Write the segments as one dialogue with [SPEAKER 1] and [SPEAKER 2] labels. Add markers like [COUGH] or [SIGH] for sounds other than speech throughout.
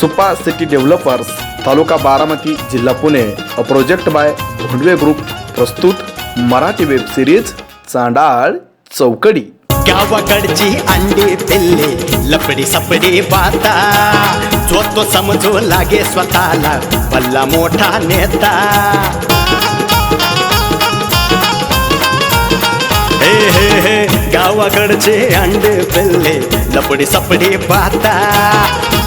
[SPEAKER 1] Supa city developers तालुका बारामती जिल्हा Pune. A project by Bhondve group प्रस्तुत Marathi web series Chandal Chaukadi.
[SPEAKER 2] गावाकडची अंडी पिल्ले लपडी सपडी बाता जो तो समजू लागे स्वतःला पल्ला मोठा नेता. हे हे हे गावाकडचे अंडे पिल्ले लपडी सपडी पाता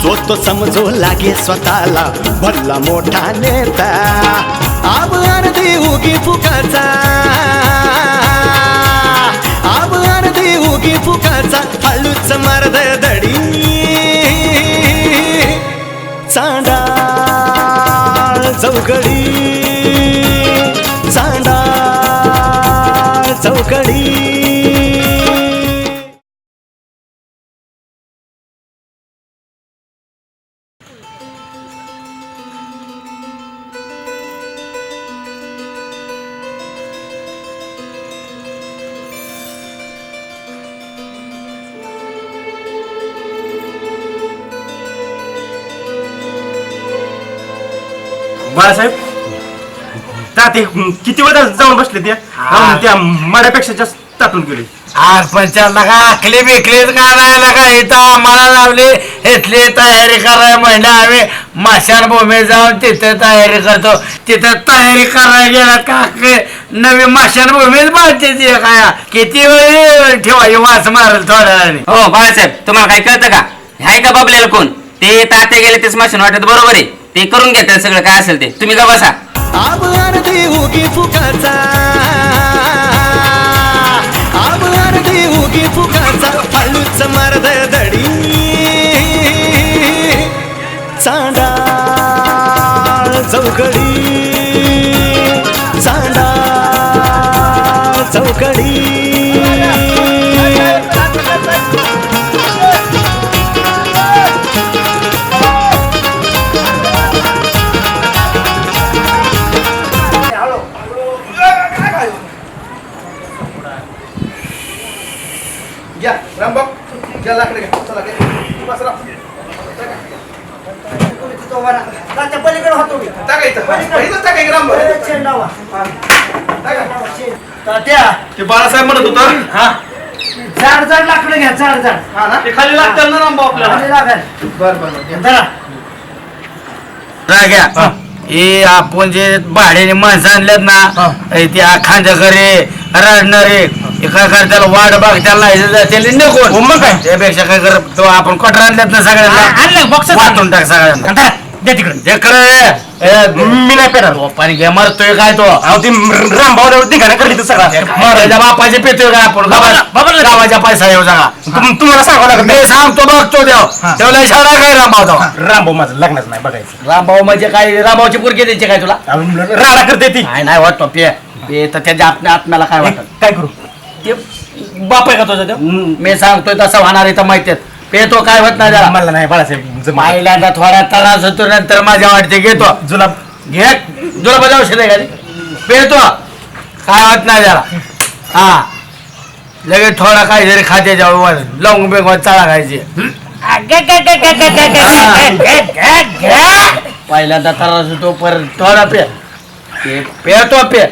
[SPEAKER 2] जो तो समजू लागे स्वतःला. भल्ला मोठा नेता. आब अर्धी उगी फुकाचा. आब अर्धी उगी फुकाचा. हळूच मर्द दडी. चांडा चौकडी चांडा चौकडी
[SPEAKER 3] बाळासाहेब ताते किती वेळा जाऊन बसले त्या
[SPEAKER 4] हा.
[SPEAKER 3] त्या मड्यापेक्षा जास्त ताटून गेले.
[SPEAKER 4] आज पंचायतला का आखले बिकलेच काढायला का इथं आम्हाला लावले इथली तयारी करायला म्हणलं आम्ही. माशार भूमी जाऊन तिथे तयारी करतो. तिथे तयारी करायला गेला का? नवी माशार भूमीच बांधते ती काय? किती वेळ ठेवायची वास मारल थोड्या वेळाने
[SPEAKER 5] हो बाळासाहेब तुम्हाला काही कळतं का? हाय का बाबल्याला कोण? ते तात्या गेले तेच माशन वाटत बरोबर आहे? ते करून घेतात सगळं काय असेल ते. तुम्ही का बसा.
[SPEAKER 2] आब अर्धी उगी फुकाचा. आब अर्धी उगी फुकाचा हळूच मर्द दडी. चांडाळ चौकडी. चांडाळ चौकडी.
[SPEAKER 1] ते बाळासाहेब म्हणत होतं? हा.
[SPEAKER 4] झाड झाड लाकडं घ्या झाड झाड
[SPEAKER 1] हा ना?
[SPEAKER 3] ते खाली लागतात ना रामभाऊ आपल्याला.
[SPEAKER 1] बर बर. बर.
[SPEAKER 4] घ्या. हे. आपण जे भाड्याने माणसं आणल्यात ना हे. ते खांदेकरे रडणारे हे काय कर त्याला वाट बघ त्याला त्याला नको मग काय? त्यापेक्षा काय कर? तो आपण कटर आणल्यात ना सगळ्यांना. बॉक्स वाटून टाक सगळ्यांना. दे तिकडे मी नाही पेणार पाणी घे मरतोय काय तो?
[SPEAKER 3] अहो ते रामभाऊ निघाला करली तर सगळा.
[SPEAKER 4] मरायच्या बापाचे पेतोय काय आपण? गावा- गावाच्या पैसा येऊ जागा.
[SPEAKER 3] तुम- तुम्हाला सांगावं लागत
[SPEAKER 4] मी सांगतो बघतो देव. तेवढा इशारा काय रामभाऊ तो?
[SPEAKER 3] रामभाऊ माझं लग्नच नाही बघायचं.
[SPEAKER 4] रामभाऊ म्हणजे काय? रामभाऊची पुरकी द्यायची काय तुला?
[SPEAKER 3] अहो, राडा करते ती.
[SPEAKER 4] नाही नाही वाटतो पे. पे तर त्याच्या आत्म्या आत्म्याला काय वाटत?
[SPEAKER 3] काय करू?
[SPEAKER 4] ते बाप आहे का तुझा तो? मी सांगतोय तसं होणार इथं माहितीये पे तो काय होत नाही त्याला?
[SPEAKER 3] मला नाही बाळासाहेब.
[SPEAKER 4] पहिल्यांदा थोडा त्रास होतो नंतर माझ्या वाटते घेतो.
[SPEAKER 3] जुलाब
[SPEAKER 4] घे तुला बजा औषध आहे का? पेतो. काय होत नाही त्याला. हा. लगेच थोडा काहीतरी खाते जाऊ लवंग बेंग चाळा खायची. पहिल्यांदा त्रास होतो परत थोडा पे पे- पेतो पे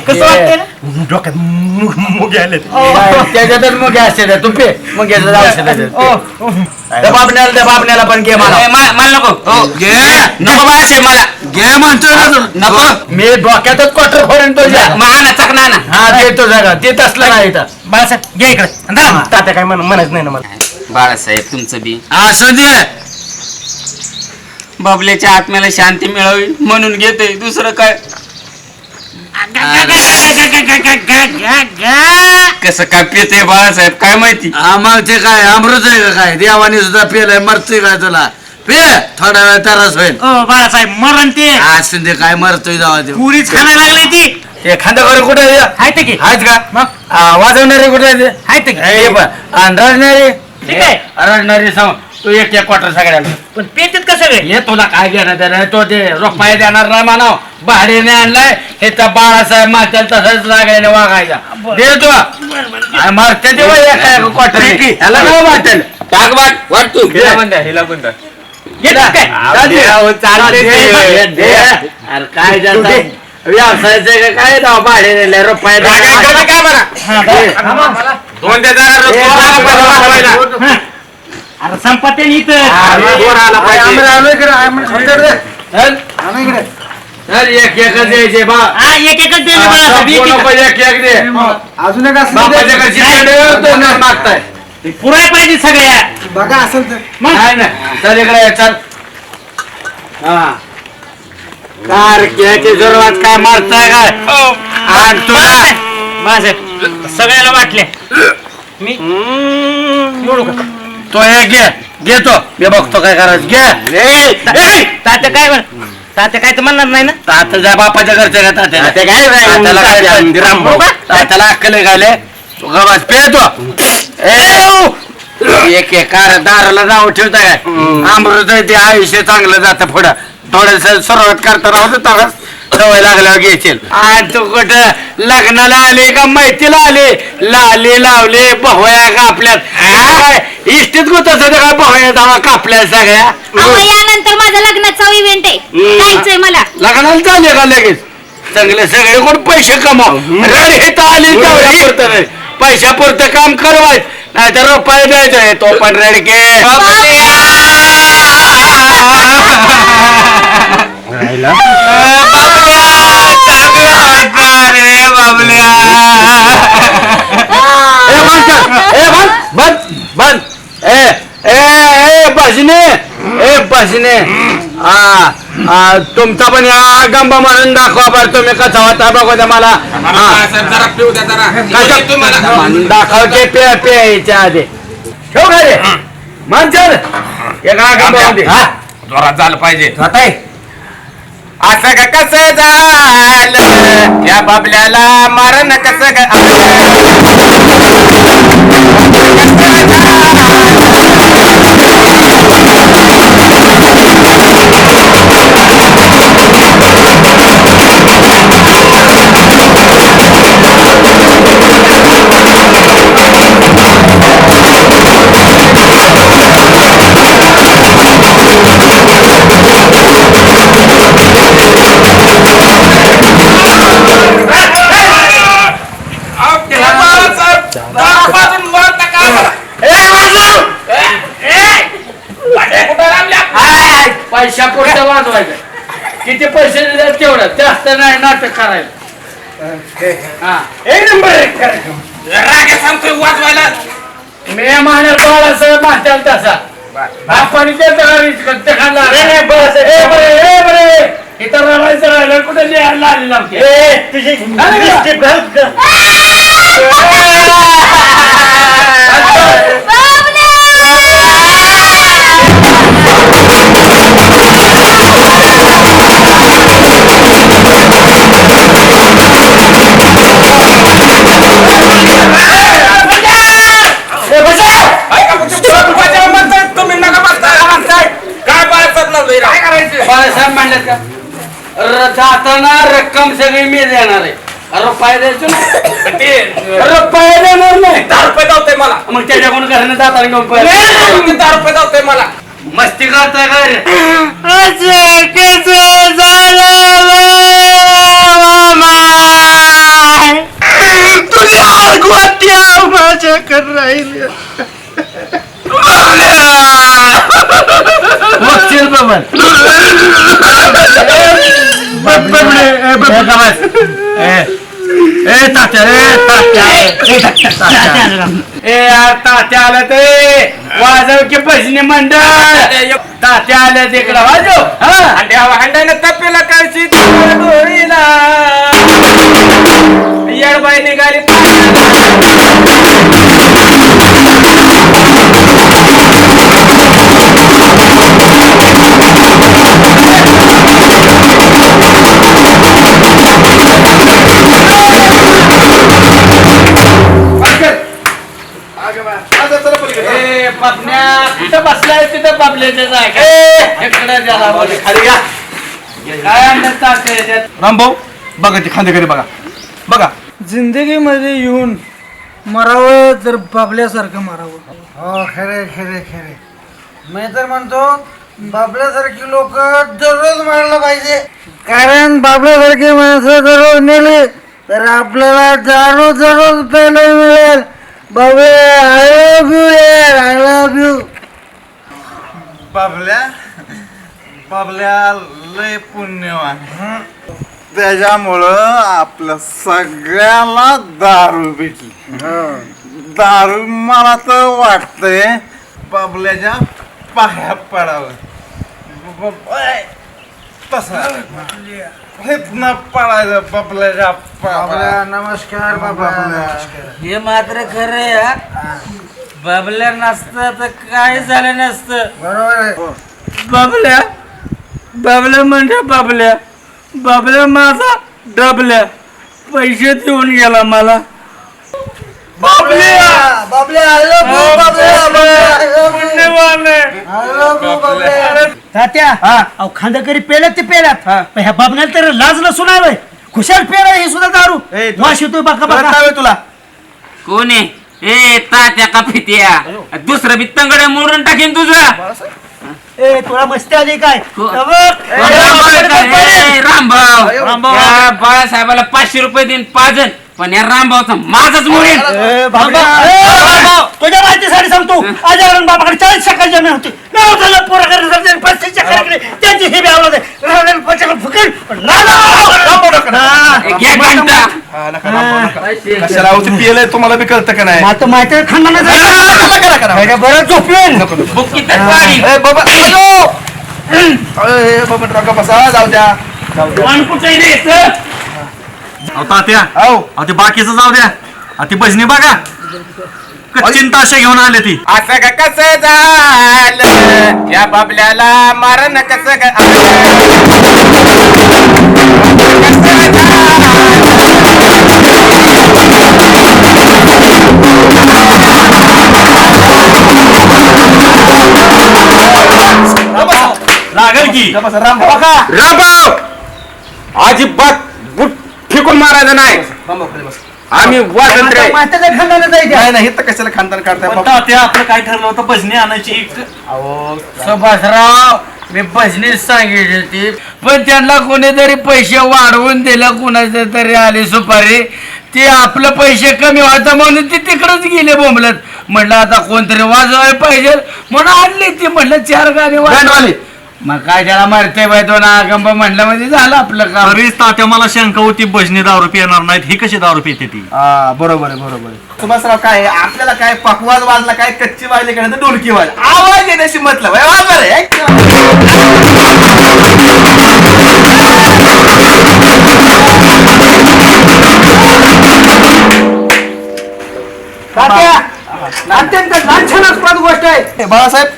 [SPEAKER 5] कसं वाटतंय ना?
[SPEAKER 3] डोक्यात मु- मुगे आले
[SPEAKER 4] नाही, त्याच्यातच मग असते ते. तू पे मग घ्यायचं औषध आहे ते. त्या बापण्याला त्या बापण्याला पण घे मला.
[SPEAKER 5] ए, मला मला नको. हो. नको बाळासाहेब मला.
[SPEAKER 4] घे म्हणतोय ना तू.
[SPEAKER 5] नको.
[SPEAKER 4] मी डोक्यातच क्वार्टर फोडेन तुझ्या
[SPEAKER 5] मला चकना ना
[SPEAKER 4] हा देतो जागा. ते तसलं नाही इथं.
[SPEAKER 3] बाळासाहेब घे इकडे. तात्या काय म्हण म्हणायचं नाही ना मला.
[SPEAKER 5] बाळासाहेब तुमचं बी.
[SPEAKER 4] असं दे.
[SPEAKER 5] बाबल्याच्या आत्म्याला शांती मिळावी म्हणून घेतोय. दुसरं काय? कसं काय पिते बाळासाहेब? काय माहिती?
[SPEAKER 4] आम्हाला ते काय अमृत आहे का काय? देवाने सुद्धा पेलंय मरतोय काय तुला? पे थोडा वेळ तरस होईल.
[SPEAKER 3] बाळासाहेब मरण ते.
[SPEAKER 4] असं ते काय मरतोय जावा ते
[SPEAKER 3] पुरीच खायला लागले ती.
[SPEAKER 4] ते खांदाकडे कुठे
[SPEAKER 3] आहेत की.
[SPEAKER 4] आहेत का? मग? वाजवणारे कुठे आहेत?
[SPEAKER 3] की?
[SPEAKER 4] हे पण. आणि रडणारे
[SPEAKER 3] ठीक आहे.
[SPEAKER 4] रडणारे सांग. तू एक एक क्वार्टर सगळ्याला
[SPEAKER 3] पण पेतेत का सगळे?
[SPEAKER 4] हे तुला काय घेणार देणार तो ते रुपये देणार ना मानव भाडीने आणलाय हे तर बाळासाहेब मागच्या तसंच लागल्याने वागायचा. दे तू. काय मारते ते बाई एका एका क्वार्टर ह्याला काय वाटेल
[SPEAKER 5] टाक वाट वाट तू.
[SPEAKER 4] हिला
[SPEAKER 5] पण द्या हिला पण द्या
[SPEAKER 6] घेतलं काय?
[SPEAKER 4] अरे काय जाता? व्यवसायाचं का काय दाव भाडे रुपये
[SPEAKER 6] काय बरं? दोन वाढवायला.
[SPEAKER 7] अरे संपत्ती इथं.
[SPEAKER 6] अरे, आला पाहिजे?
[SPEAKER 4] एक एक द्यायचे बा.
[SPEAKER 7] हा एक एकच दे ना एक एक.
[SPEAKER 4] एक एक दे.
[SPEAKER 8] अजून एक असं
[SPEAKER 4] बापाच्या घरची पेंड दोन मागताय.
[SPEAKER 7] पुराय पाहिजे सगळ्या.
[SPEAKER 8] बघा असेल तर.
[SPEAKER 4] नाही नाही. चल इकडे ये, चल. हा. काय मारताय काय? आणि तुला
[SPEAKER 7] बाळासाहेब सगळ्याला वाटले. मी. का?
[SPEAKER 4] तो एक घे. घेतो मी बघतो काय करायचं. घे.
[SPEAKER 7] तात्या काय म्हण तात्या काय तर म्हणणार नाही ना?
[SPEAKER 4] तात्याच्या बापाच्या घरच्या का तात्या
[SPEAKER 6] ते काय रे,
[SPEAKER 4] तात्याला काय
[SPEAKER 6] तात्या,
[SPEAKER 4] पण-
[SPEAKER 6] रामभाऊ.
[SPEAKER 4] तात्याला अक्कल आहे घाले तू गवास पेतो एक एक कार दाराला नाव ठेवता काय अमृत ते आयुष्य चांगलं जातं पुढं. थोडस सुरुवात करता राहतो तरच सवय लागल्यावर घेशील. आणि तू कुठं लग्नाला आले का मैतीला आले? लाले लावले भवया कापल्यात. काय इष्टीत गुतच काय भवया दावा कापल्या सगळ्या?
[SPEAKER 9] अहो यानंतर माझा लग्नाचा इव्हेंट आहे. जायचंय मला.
[SPEAKER 4] लग्नाला चालले का लगेच? चांगले सगळे कोण पैसे कमाव? रडे तर आली तेवढी पैशा पुरतं काम करवायच. नाही तर रुपये द्यायचं. तो पण रडके. [LAUGHS] कर. ए, भजने ए भजने तुमचा पण या गंबा म्हणून दाखवा बरं तुम्ही. कसा होता बघू द्या मला. दाखवते पे प्यायच्या आधी. ठेव का रे मन चल. एक गंबा. हा?
[SPEAKER 6] जोरात झालं पाहिजे? असं का कसं झालं? या बाबल्याला मारण कस ग
[SPEAKER 4] हाय, हा. एक नंबर एक करायचं.
[SPEAKER 6] रागे सांगतोय वाजवायला.
[SPEAKER 4] मी महिन्यात बाळासाहेब मास्टर तसा. आपण ते खाल्ला. ए बरे ए बरे. इथं रडायचं राहिलं कुठे लिहायला आली लावते
[SPEAKER 7] तुझी
[SPEAKER 4] अरे वा.
[SPEAKER 7] लिपस्टिक घाल
[SPEAKER 4] जाताना रक्कम सगळी मी देणार आहे. रुपये द्यायचो ना
[SPEAKER 6] ते
[SPEAKER 4] रुपये देणार नाही.
[SPEAKER 6] दहा रुपये जावतोय मला.
[SPEAKER 4] मग त्याच्याकडून घराने जाताना घेऊन
[SPEAKER 6] नाही,
[SPEAKER 4] पैसे
[SPEAKER 6] ते दहा रुपये जावतोय मला.
[SPEAKER 4] मस्ती करताय का रे? बघशील बबन [LAUGHS] ए यार तात्या आलं ते वाजव की भजनी मंडळ तात्या आले तिकडं वाजव हा
[SPEAKER 6] हंड्यानं तपेला तुझ्या डोळीला येडबाई निघाली
[SPEAKER 8] रामभाऊ बघा ते खांदेकरी बघा. बघा.
[SPEAKER 10] जिंदगीमध्ये येऊन मरावं तर बाबल्यासारखं मरावं. हो खरे खरे खरे मी तर म्हणतो बाबल्यासारखी लोक दररोज मारलं पाहिजे. कारण बाबल्यासारखी माणसं दररोज नेली तर आपल्याला दारू दररोज प्यायला मिळेल. बाबे I love you I love you
[SPEAKER 8] बाबल्या बाबल्या लय पुण्यवान त्याच्यामुळं आपल्या सगळ्याला दारू भेटली. दारू मला तर वाटतंय बाबल्याच्या पाया पडावं. तसं. इथनं पडायचं बाबल्याच्या पाया.
[SPEAKER 10] नमस्कार बाबा
[SPEAKER 4] हे मात्र खरं आहे हा. बाबल्या नसतं तर काय झालं नसतं.
[SPEAKER 10] बरोबर आहे.
[SPEAKER 4] बाबल्या बाबल्या म्हणजे बाबल्या बाबल्या माझा डबल्या पैसे देऊन गेला मला.
[SPEAKER 10] बाबल्या
[SPEAKER 11] तात्या अहो खांदेकरी पेल्यात ते पेल्यात. पण ह्या बाबण्याला तर लाज नसून आहे. खुशाल पेरा हे सुद्धा दारू.
[SPEAKER 8] ए, तुला-
[SPEAKER 11] येतोय बघा
[SPEAKER 8] तुला तुला.
[SPEAKER 5] कोण आहे? ए तात्या का फित्या? दुसरं बी तंगड्या मोडून टाकीन तुझं.
[SPEAKER 11] ए तुला मस्ती आली काय.
[SPEAKER 5] ए, रामभाऊ. या बाळासाहेबाला पाचशे रुपये देईन पाजन. पण या रामभाऊचा माझाच मोडेल
[SPEAKER 11] ए, बाबा, ए, बाबा, तुझ्या माहितीसाठी सांगतो. आजारण बाबाकडे चाळीस शक्कल जमीन होती. नाव झालं पोरा करण्यासाठी पस्तीस शक्कल त्यांची हे बी आवडत फुकेल पण राजा-
[SPEAKER 5] घ्या घंटा.
[SPEAKER 8] हा, नका, नका, नका. कशाला अहो, ते पियलंय? तुम्हाला बी कळतं का नाही?
[SPEAKER 11] तर माहिती आहे खानदानाचं? बरं झोपवेन
[SPEAKER 5] बुक्की तर पाडी.
[SPEAKER 8] ए, बाबा. ए, बाबा नका बसा जाऊ द्या. जाऊ द्या
[SPEAKER 5] कोण कुठे
[SPEAKER 12] अहो तात्या.
[SPEAKER 8] अहो.
[SPEAKER 12] अहो ते बाकीचं जाऊ द्या. अहो ती भजनी बघा. चिंता अशा घेऊन आले ती.
[SPEAKER 3] असं का कसं झालं? या बाबल्याला मारण कसं ग-
[SPEAKER 12] लागल की
[SPEAKER 3] रामभाऊ अजिबात फेकून मारायचं नाही.
[SPEAKER 8] खाली बसा.
[SPEAKER 3] आम्ही वाजंत्रे.
[SPEAKER 11] माहिती आहे खानदानाचं आहे ते.
[SPEAKER 8] नाही नाही तर कशाला खानदान काढताय
[SPEAKER 12] पण
[SPEAKER 8] बाबा?
[SPEAKER 12] तात्या आपलं काय ठरलं होतं? भजनी आणायची
[SPEAKER 8] अहो
[SPEAKER 4] सुभाषराव मी भजनीच सांगितली होती. पण त्यांना कोणीतरी पैसे वाढवून दिलं कुणाचे तरी आली सुपारी. ते आपलं पैसे कमी व्हायचं म्हणून ते तिकडच गेले बोंबलत. म्हटलं आता कोणतरी वाजवायला पाहिजे म्हणून आणली ती. म्हटलं चार गाणी वाजवली मग काय त्याला मारते बाय दोन आगंब म्हटलं म्हणजे झालं आपलं काम.
[SPEAKER 12] तरीच तात्या मला शंका होती भजनी दारू पिणार नाहीत. ही कशी दारू पिते ती?
[SPEAKER 8] हा बरोबर आहे बरोबर आहे. सुभाषराव काय आहे, आपल्याला काय पकवाज वाजला काय कच्ची वाजली काय नाही तर डोलकी वाजली आवाज येण्याशी मतलब आहे वाजणार आहे.
[SPEAKER 11] तात्या, अत्यंत लांछनास्पद गोष्ट आहे.
[SPEAKER 8] हे बाळासाहेब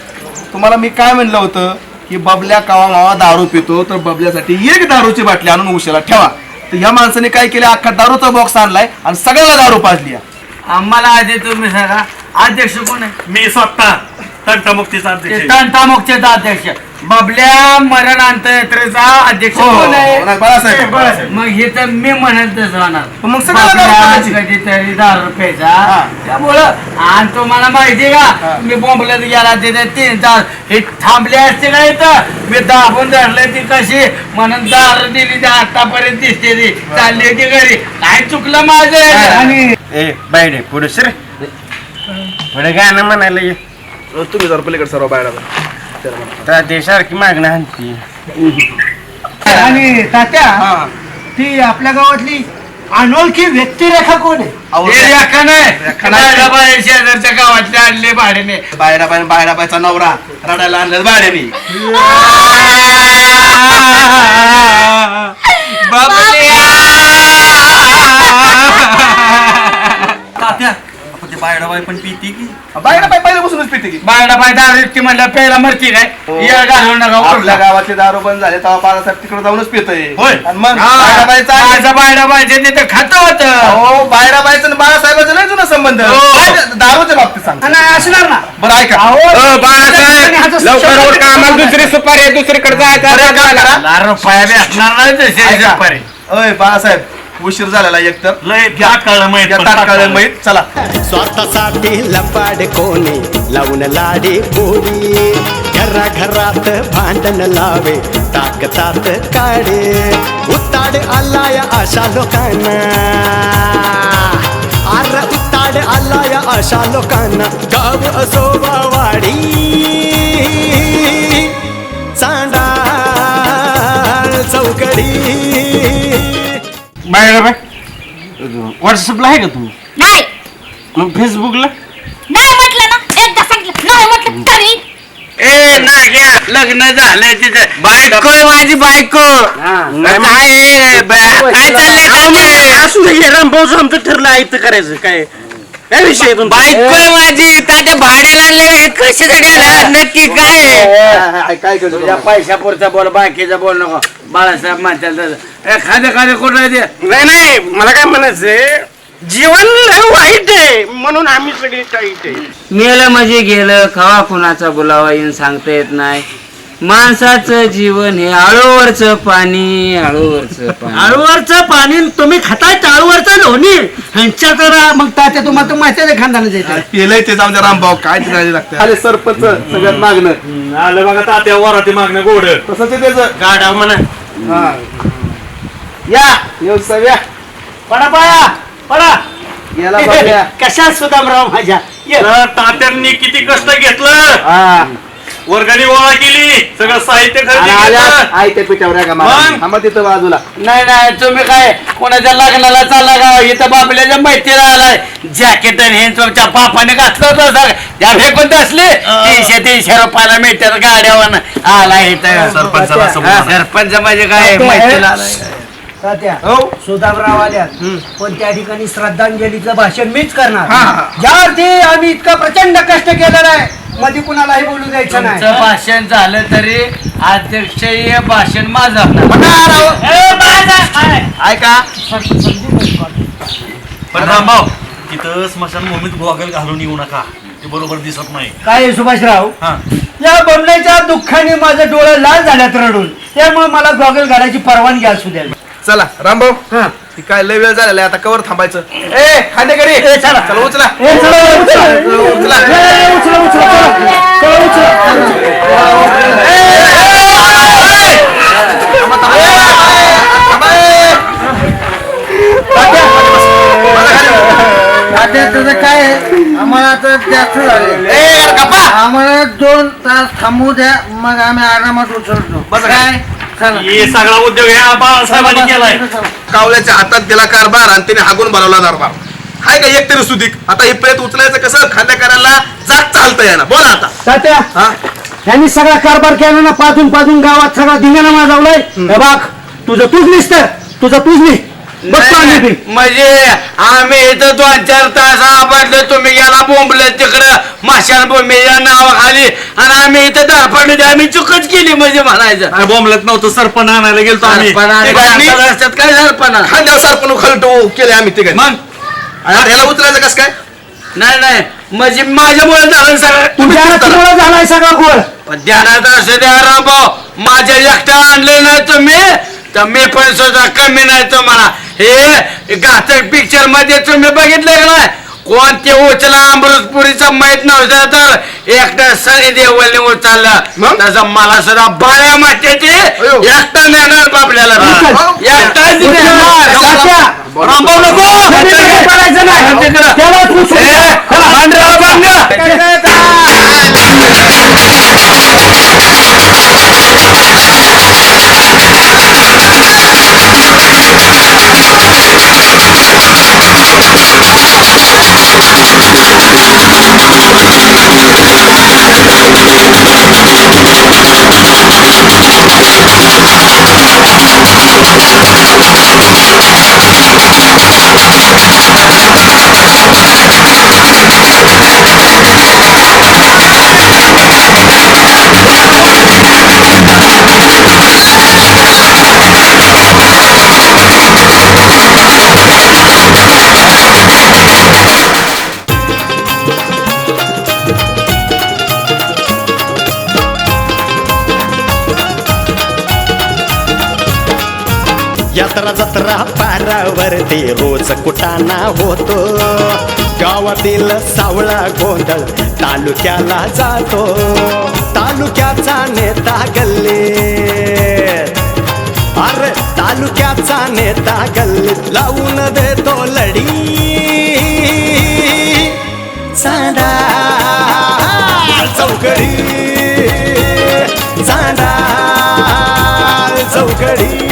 [SPEAKER 8] तुम्हाला मी काय म्हणलं होतं? की बबल्या कावा मावा दारू पितो तर बबल्यासाठी एक दारूची बाटली आणून उशाला ठेवा. तर ह्या माणसाने काय केलं? अख्खा दारूचा बॉक्स आणलाय आणि सगळ्याला दारू पाजली.
[SPEAKER 4] आम्हाला आधी तुम्ही सांगा अध्यक्ष कोण आहे?
[SPEAKER 12] मी स्वतः. तंटमुक्तीचा
[SPEAKER 4] ते
[SPEAKER 12] अध्यक्ष
[SPEAKER 4] तंटामुक्तीचा अध्यक्ष बबल्या मरण अंतयात्रेचा अध्यक्ष
[SPEAKER 8] हो,
[SPEAKER 4] कोण आहे?
[SPEAKER 8] हो, नाही, बाळासाहेब बाळासाहेब
[SPEAKER 4] मग हे तर मी म्हणतच होणार
[SPEAKER 8] मग दारू
[SPEAKER 4] बबल्या. कधीतरी दारू प्यायचा त्यामुळं आणि तुम्हाला माहिती का? मी बोंबलत गेला तिथे तीन तास हे थांबले असते का इथं? मी दाबून धरले ती कशी? म्हणून दारू दिली ती आतापर्यंत दिसते ती. चालली होती घरी. काय चुकलं माझं? आणि
[SPEAKER 3] ए बायडे पुढे सर. पुढे गाणं म्हणायला ये.
[SPEAKER 8] तुम्ही जरा पलीकडे सर्व बाहेर
[SPEAKER 3] त्या देशासारखी मागणं आणती
[SPEAKER 11] आणि तात्या ती आपल्या गावातली अनोळखी व्यक्तिरेखा कोण आहे?
[SPEAKER 4] हे शेजारच्या गावातले आणले भाड्याने.
[SPEAKER 8] बायराबाई बायराबाईचा नवरा रडायला आणलं भाड्याने.
[SPEAKER 12] तात्या ते बायडाबाई पण पिते की.
[SPEAKER 8] बायराबाई पहिल्यापासूनच पिते की.
[SPEAKER 4] बायडा बाय दारू म्हणलं प्यायला मरती काय? येळ घालवू नका
[SPEAKER 8] आपल्या
[SPEAKER 4] उरला.
[SPEAKER 8] गावातले दारू बंद झाले तेव्हा बाळासाहेब तिकडे जाऊनच पितय.
[SPEAKER 12] होय.
[SPEAKER 8] आणि मग
[SPEAKER 4] हा,
[SPEAKER 8] बायराबाईचा
[SPEAKER 4] माझं बायडा बायचे तिथे खात होत.
[SPEAKER 8] हो बायराबाईचं आणि बाळासाहेबाचं लय जुना संबंध.
[SPEAKER 4] हो.
[SPEAKER 8] काय दारूच्या बाबतीत सांग
[SPEAKER 11] नाही असणार ना.
[SPEAKER 8] बरं ऐका.
[SPEAKER 3] अ, बाळासाहेब लवकर उठ का आम्हाला दुसरी सुपारी आहे दुसरीकडे जायचं
[SPEAKER 8] बरं,
[SPEAKER 4] भेटणार नाही तसे
[SPEAKER 8] बाळासाहेब उशीर झालेला एकतर
[SPEAKER 12] लय तात्काळ माहीत
[SPEAKER 8] या
[SPEAKER 12] पण
[SPEAKER 8] तात्काळ
[SPEAKER 12] तात्काळ.
[SPEAKER 8] माहीत चला.
[SPEAKER 2] स्वतःसाठी लपाड कोणी लावून लाडी गोडी घरा घरात भांडण लावे टाकतात काढे उताड आलाय अशा लोकांना. आर उताड आलाय अशा लोकांना. गाव असो वा वाडी. चांडाळ चौकडी.
[SPEAKER 3] बाय बाय व्हॉट्सअपला आहे का तुम्ही
[SPEAKER 9] नाही.
[SPEAKER 3] मग फेसबुकला
[SPEAKER 9] नाही म्हटलं ना. एकदा सांगितलं. नाही म्हटलं तरी.
[SPEAKER 4] ए नाग्या लग्न झालंय तिचं बायको आहे माझी बायको. काय काय चाललंय
[SPEAKER 3] असू दे. रामभाऊचं आमचं ठरलं आहे इथं करायचं. काय? काय विषय आहे तुमचा?
[SPEAKER 4] बायको आहे माझी. तात्या भाड्याला आणले कशासाठी आला नक्की काय? आहे?
[SPEAKER 8] काय केलं
[SPEAKER 4] तुझ्या पैशापुरता बोल बाकीचा बोल नको. बाळासाहेब म्हणतात एखाद्या खाद्या कुठं आहे ते?
[SPEAKER 3] नाही नाही मला काय म्हणायचंय जीवन लय वाईट आहे म्हणून आम्ही सगळे टाईट आहे.
[SPEAKER 5] मेलं म्हणजे गेलं कवा कुणाचा बोलावा येऊन सांगता येत नाही. माणसाचं जीवन हे आळूवरचं पाणी आळूवरचं पाणी.
[SPEAKER 11] आळूवरचं पाणी तुम्ही खाताय टाळूवरचं लोणी ह्यांच्या तर मग तात्या तुम्हाला तर माहिती आहे खानदाना जायचं
[SPEAKER 8] केलंय ते जाऊन रामभाऊ काय ते लागतं अरे सरपंच सगळ्यात मागणं.
[SPEAKER 12] आलं बघा तात्या वराती मागणं गोड.
[SPEAKER 8] तसंच आहे त्याचं
[SPEAKER 3] गाडा म्हणा.
[SPEAKER 8] हा. या येऊ सव्या.
[SPEAKER 11] पडा पाया पडा.
[SPEAKER 8] गेला बाबल्या [LAUGHS]
[SPEAKER 11] कशा सुदामराव माझ्या? ये.
[SPEAKER 12] तात्यांनी किती कष्ट घेतलं.
[SPEAKER 8] हा.
[SPEAKER 12] वर्गणी गोळा केली सगळं साहित्य
[SPEAKER 8] आणि
[SPEAKER 12] खरेदी
[SPEAKER 8] आल्या
[SPEAKER 12] केलं.
[SPEAKER 8] आई त्या पिठावर का
[SPEAKER 12] मग?
[SPEAKER 8] तिथं बाजूला.
[SPEAKER 4] नाही नाही तुम्ही काय कोणाच्या लग्नाला चालला का? इथं बापल्याच्या मैत्रीला आलाय जॅकेट आणि हे तुमच्या बापाने घातलं होतं सर त्या फेकून असले तीनशे तीनशे रुपयाला मिळतात गाड्यावर आला इथं.
[SPEAKER 12] सरपंचाला समजून
[SPEAKER 4] हा, सरपंच म्हणजे काय? मैत्रीला आलाय.
[SPEAKER 11] तात्या
[SPEAKER 8] हो.
[SPEAKER 11] सुदामराव आल्या पण त्या ठिकाणी श्रद्धांजलीचं भाषण मीच करणार.
[SPEAKER 8] हा, हा.
[SPEAKER 11] ज्यावरती आम्ही इतकं प्रचंड कष्ट केलेलं आहे मध्ये कुणालाही बोलू द्यायचं नाही.
[SPEAKER 4] तुमचं भाषण झालं तरी अध्यक्षीय भाषण माझं
[SPEAKER 8] ऐका.
[SPEAKER 12] पण रामभाऊ तिथं स्मशानभूमीत गॉगल घालून येऊ नका. ते बरोबर दिसत नाही.
[SPEAKER 11] काय आहे सुभाषराव?
[SPEAKER 12] हा.
[SPEAKER 11] या बमण्याच्या दुःखाने माझं डोळं लाल झाल्यात रडून. त्यामुळे मला गॉगल घालायची परवानगी असू द्या.
[SPEAKER 8] चला रामभाऊ. ती काय लय वेळ झालेला आता कवर थांबायचं. ए खांदेकरी चला. चला उचला.
[SPEAKER 11] ए, चला, उचला.
[SPEAKER 8] उचला.
[SPEAKER 11] ए, उचला, उचला, चला. चला, उचला. काय आहे? आम्हाला आता जास्त झाले.
[SPEAKER 8] ए यार गप्पा.
[SPEAKER 11] आम्हाला दोन तास थांबू द्या मग आम्ही आरामात उचलतो.
[SPEAKER 8] बस
[SPEAKER 11] काय?
[SPEAKER 12] हे सगळा उद्योग ह्या बाळासाहेबांनी केलाय.
[SPEAKER 8] कावल्याच्या हातात दिला कारभार आणि त्याने हागून भरवला दरबार. हाय का एक तरी सुधीक आता हे प्रेत उचलायचं कसं? खांदेकरांना जाग चालतं यानं. बोला आता.
[SPEAKER 11] तात्या
[SPEAKER 8] हा?
[SPEAKER 11] यांनी सगळा कारभार केला ना पाजून पाजून गावात सगळा धिंगाणा माजवलाय. हे बघ तुझं तूच निसतं तुझं तूच नि
[SPEAKER 4] म्हणजे आम्ही इथं दोन चार तास आपटले तुम्ही गेला बोंबले तिकडं माशान बोंबेच्या नावाखाली. आणि आम्ही इथं दहा आम्ही चुकच केली म्हणजे म्हणायचं.
[SPEAKER 12] अरे बोंबलत नव्हतं सरपण आणायला गेलतो आम्ही.
[SPEAKER 4] पण आणि
[SPEAKER 8] बाटली?
[SPEAKER 4] माणसाला रस्त्यात काय सरपणा?
[SPEAKER 8] खांद्यावर सरपण खलटो केले आम्ही तिघे.
[SPEAKER 12] मग?
[SPEAKER 8] आणि ह्याला उचलायचं कसं काय?
[SPEAKER 4] नाही नाही. म्हणजे माझ्यामुळे झालं सगळं.
[SPEAKER 11] तुझ्या हातामुळं झालाय सगळा गोळ.
[SPEAKER 4] पण ध्यानात असू द्या रामभाऊ. माझ्या एकट्या आणले नाही तुम्ही. तर मी पण सुद्धा कमी नाही तुम्हाला. हे घातक पिक्चरमध्ये तुम्ही बघितलं नाही? कोणते उचला अमृतपुरीचं माहीत नव्हतं तर एकटा सनी देवलने उचललं? तसं मला सुद्धा बाळ्या मात्याची. एकटा नेणार. एकटाच रामभाऊ नको.
[SPEAKER 11] जत्रा त्याला
[SPEAKER 4] जत्रा पारावरती रोज कुटाणा होतो.
[SPEAKER 2] गावातील सावळा गोंधळ तालुक्याला जातो. तालुक्याचा नेता गल्ले. अरे तालुक्याचा नेता गल्ली लावून देतो लढी. चांडा चौकडी. चांडा चौकडी.